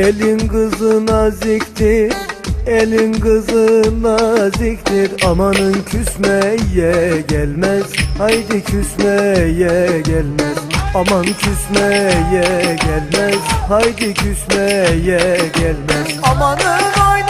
Elin kızı naziktir Elin kızı naziktir. Amanın küsmeye gelmez Haydi küsmeye gelmez. Aman küsmeye gelmez Haydi küsmeye gelmez. Amanın oynasın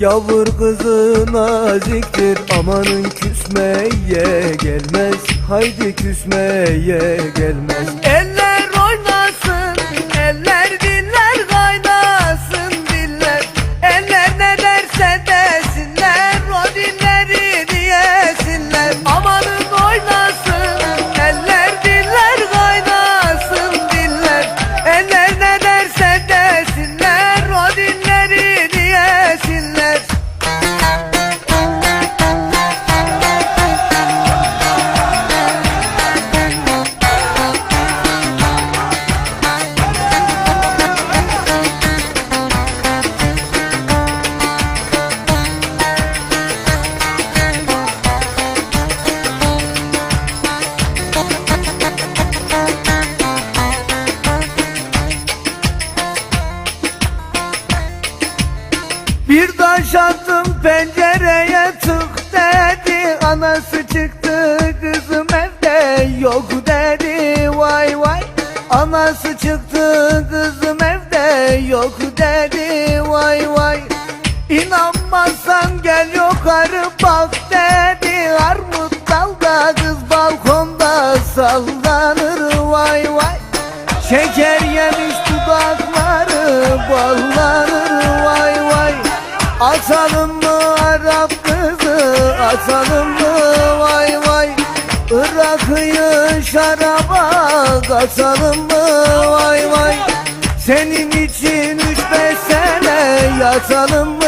Yavur kızı naziktir Amanın küsmeye gelmez. Haydi küsmeye gelmez. Eller Bir taş attım pencereye tık dedi. Anası çıktı kızım evde yok dedi. Vay vay. Anası çıktı kızım evde yok dedi. Vay vay. İnanmazsan gel yukarı bak dedi. Armut dalda kız balkonda sallanır Vay vay. Şeker yemiş dudakları ballanır vay vay Atalım mı Arap kızı? Atalım mı? Vay vay. Irak'ı şaraba. Katalım mı? Vay vay. Senin için üç beş sene. Yatalım mı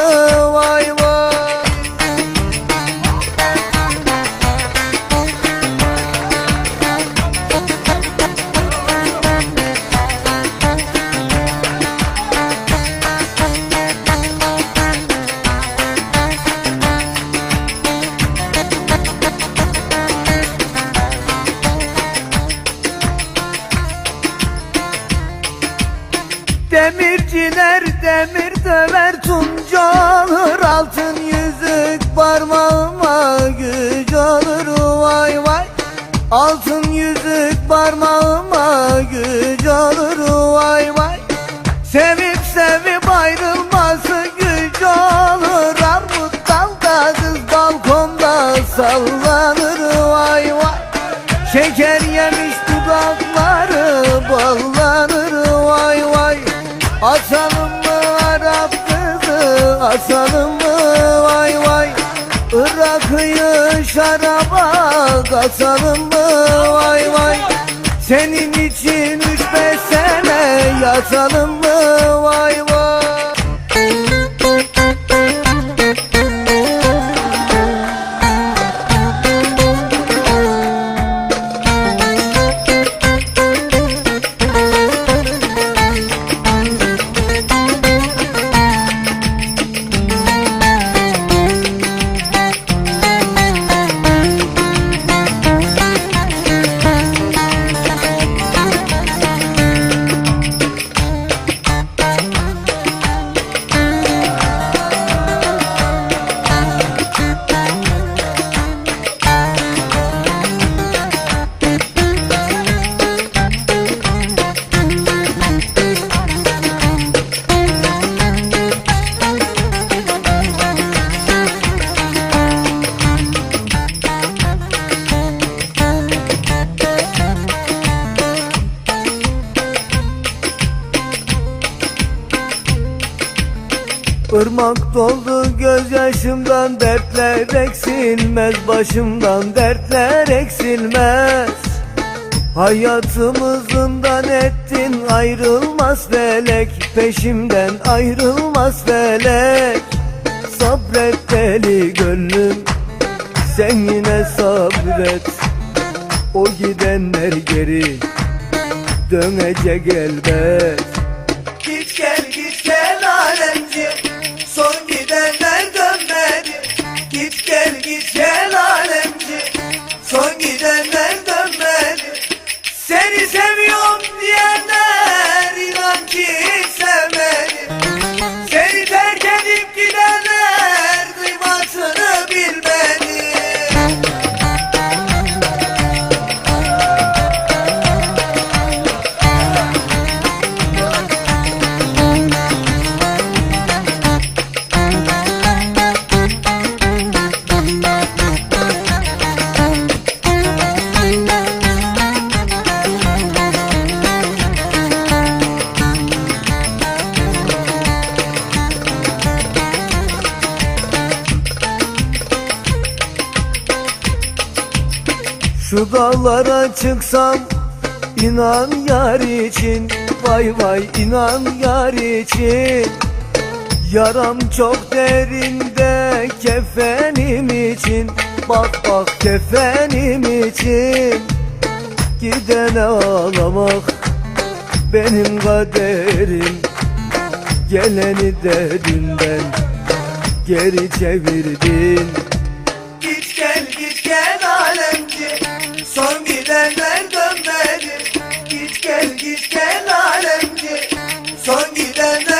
Demirciler demir döver tunca alır. Altın yüzük parmağıma güç olur vay vay. Altın yüzük parmağıma güç olur vay vay. Sevip sevip ayrılması güç olur Armut dalda kız balkonda sallanır. Vay vay. Şeker kızı asalım mı vay vay Irak'ı şaraba katalım mı vay vay. Senin için üç beş sene yatalım mı vay Irmak doldu gözyaşımdan dertler eksilmez Başımdan dertler eksilmez. Hayatımızından ettin ayrılmaz felek Peşimden ayrılmaz felek. Sabret deli gönlüm sen yine sabret. O gidenler geri dönecek elbet Şu dağlara çıksam inan yar için Vay vay inan yar için. Yaram çok derinde kefenim için Bak bak kefenim için. Gidene ağlamak benim kaderim Geleni de dünden geri çevirdin إلى